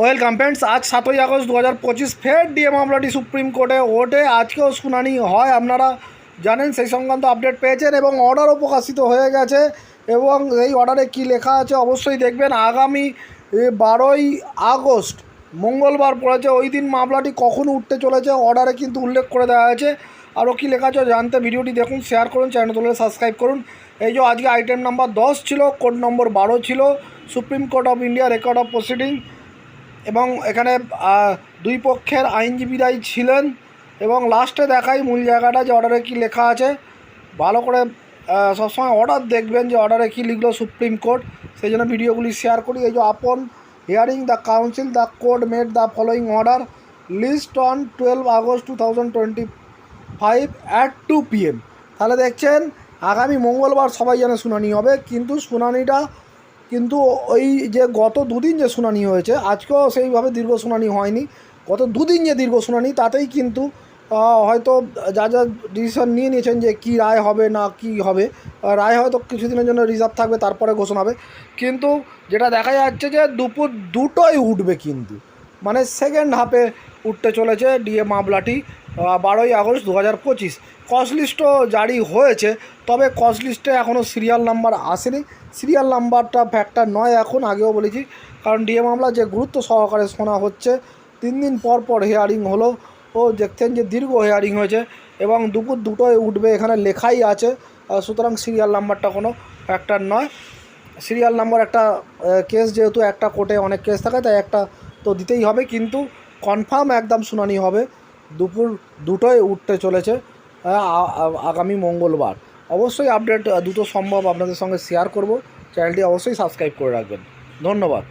Welcome friends, আজ সাতই August দু হাজার পঁচিশ, ফের ডিএ মামলাটি সুপ্রিম কোর্টে ওঠে। আজকেও শুনানি হয়, আপনারা জানেন সেই সংক্রান্ত আপডেট পেয়েছেন এবং অর্ডারও প্রকাশিত হয়ে গেছে এবং এই অর্ডারে কি লেখা আছে অবশ্যই দেখবেন। আগামী বারোই আগস্ট, মঙ্গলবার পড়েছে, ওই দিন মামলাটি কখন উঠতে চলেছে অর্ডারে কিন্তু উল্লেখ করে দেওয়া হয়েছে। আরও কী লেখা আছে জানতে ভিডিওটি দেখুন, শেয়ার করুন চ্যানেল তুলে সাবস্ক্রাইব করুন। এই যে আজকে আইটেম নাম্বার দশ ছিল, কোড নম্বর বারো ছিল, supreme court of India record of proceeding এবং এখানে দুই পক্ষের আইনজীবীরাই ছিলেন এবং লাস্টে দেখাই মূল জায়গাটা যে অর্ডারে কী লেখা আছে। ভালো করে সবসময় অর্ডার দেখবেন যে অর্ডারে কী লিখলো সুপ্রিম কোর্ট সেই জন্য ভিডিওগুলি শেয়ার করি। এই যে upon hearing the council the court made the following order list on twelve August two thousand twenty five at two PM তাহলে দেখছেন, আগামী মঙ্গলবার সবাই যেন শুনানি হবে, কিন্তু শুনানিটা কিন্তু ওই যে গত দুদিন যে শুনানি হয়েছে, আজকেও সেইভাবে দীর্ঘ শুনানি হয়নি। গত দুদিন যে দীর্ঘ শুনানি, তাতেই কিন্তু হয়তো যা যা ডিসিশন নিয়ে নিয়েছেন যে কি রায় হবে না কি হবে রায় হয়তো কিছুদিনের জন্য রিজার্ভ থাকবে, তারপরে ঘোষণা হবে। কিন্তু যেটা দেখা যাচ্ছে যে দুপুর দুটোই উঠবে কিন্তু। মানে সেকেন্ড হাফে উঠতে চলেছে ডিএ মামলাটি। বারোই আগস্ট দু হাজার পঁচিশ কস্ট লিস্টও জারি হয়েছে, তবে কস্ট লিস্টে এখনও সিরিয়াল নাম্বার আসেনি। সিরিয়াল নাম্বারটা ফ্যাক্টর নয় এখন, আগেও বলেছি। কারণ ডিএ মামলা যে গুরুত্ব সহকারে শোনা হচ্ছে, তিন দিন পর পর হেয়ারিং হলো ও দেখতেন যে দীর্ঘ হেয়ারিং হয়েছে এবং দুপুর দুটোয় উঠবে এখানে লেখাই আছে। সুতরাং সিরিয়াল নাম্বারটা কোনো ফ্যাক্টর নয়। সিরিয়াল নাম্বার একটা কেস যেহেতু একটা কোর্টে অনেক কেস থাকে, তাই একটা তো দিতেই হবে, কিন্তু কনফার্ম একদম শুনানি হবে। দুপুর দুটোয় উঠতে চলেছে আগামী মঙ্গলবার। অবশ্যই আপডেট দুটো সম্ভব আপনাদের সঙ্গে শেয়ার করব। চ্যানেলটি অবশ্যই সাবস্ক্রাইব করে রাখবেন। ধন্যবাদ।